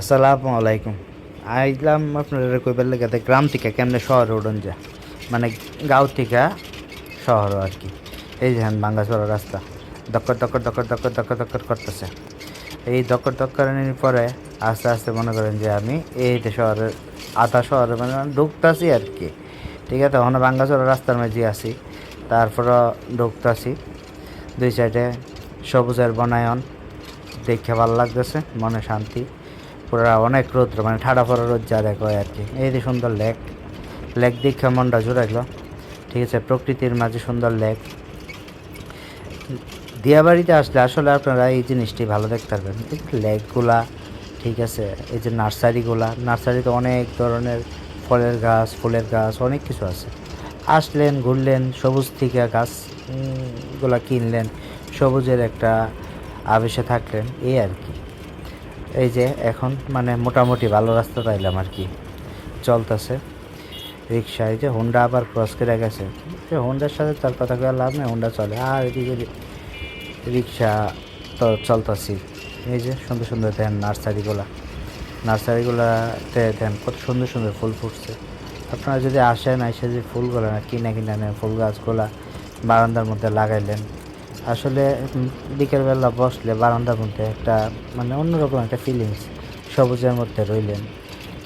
আসসালামু আলাইকুম। আইলাম আপনারা কইবার লেগে গ্রাম থেকে কেমনে শহরে উড়ন যা মানে গাঁও থেকে শহর আর কি। এই যে হ্যান বাঙ্গাসোড়া রাস্তা। দক্কর দক্কর দক্কর দক্কর দক্কর দক্কর করতেছে। এই দক্কর দক্করানির পরে আস্তে আস্তে মনে করেন যে আমি এই শহরের আধা শহরে মানে ঢুকতাছি আর কি। ঠিক আছে, ওখানে বাঙ্গাসোড়া রাস্তার মাঝে আসি তারপরে ঢুকতাছি। দুই সাইডে সবুজের বনায়ন। দেখে ভালো লাগতেছে, মনে শান্তি। পুরা অনেক রৌদ্র মানে ঠাডা পড়া রোদ যা দেখো আর কি। এই যে সুন্দর লেক লেক দেখে মনটা জুড়াইলো ঠিক আছে, প্রকৃতির মাঝে সুন্দর লেক। দিয়াবাড়িতে আসলে আসলে আপনারা এই জিনিসটি ভালো দেখতে পারবেন। লেকগুলা, ঠিক আছে, এই যে নার্সারিগুলা, নার্সারিতে অনেক ধরনের ফলের গাছ, ফুলের গাছ, অনেক কিছু আছে। আসলেন, ঘুরলেন, সবুজ থেকে গাছগুলা কিনলেন, সবুজের একটা আবেশে থাকলেন, এই আর কি। এই যে এখন মানে মোটামুটি ভালো রাস্তা পাইলাম আর কি। চলতেছে। রিক্সা, এই যে হোন্ডা আবার ক্রস করে গেছে। সে হোন্ডার সাথে তার কথা কয়ে লাভ নেই হোন্ডা চলে। আর এদিকে রিক্সা তো চলতেছি। এই যে সুন্দর সুন্দর দেন নার্সারিগুলা। নার্সারিগুলাতে দেন কত সুন্দর সুন্দর ফুল ফুটছে। আপনারা যদি আসেন, এসে যে ফুলগুলো না কিনে কিনে নেন ফুল গাছগুলা বারান্দার মধ্যে লাগাইলেন আসলে বিকেলবেলা বসলে বারান্দার মধ্যে একটা মানে অন্যরকম একটা ফিলিংস সবুজের মধ্যে রইলেন।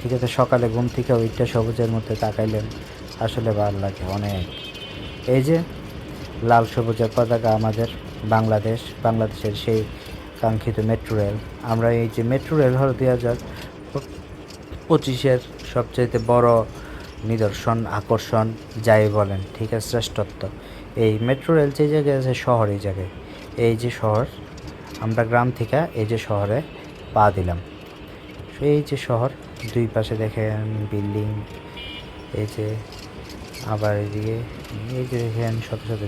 ঠিক আছে, সকালে ঘুম থেকে ওইটা সবুজের মধ্যে তাকাইলেন। আসলে ভালো লাগে অনেক। এই যে, লাল সবুজের পতাকা আমাদের বাংলাদেশ, বাংলাদেশের সেই কাঙ্ক্ষিত মেট্রো রেল আমরা এই যে মেট্রো রেল হল দুই হাজার পঁচিশের সবচেয়ে বড় নিদর্শন, আকর্ষণ, যাই বলেন, ঠিক আছে, শ্রেষ্ঠত্ব। এই মেট্রো রেল যে জায়গায় আছে, শহর এই জায়গায়। এই যে শহর, আমরা গ্রাম থেকে এই যে শহরে পা দিলাম। এই যে শহর, দুই পাশে দেখেন বিল্ডিং এই যে আবার এদিকে, এই যে দেখেন শত শত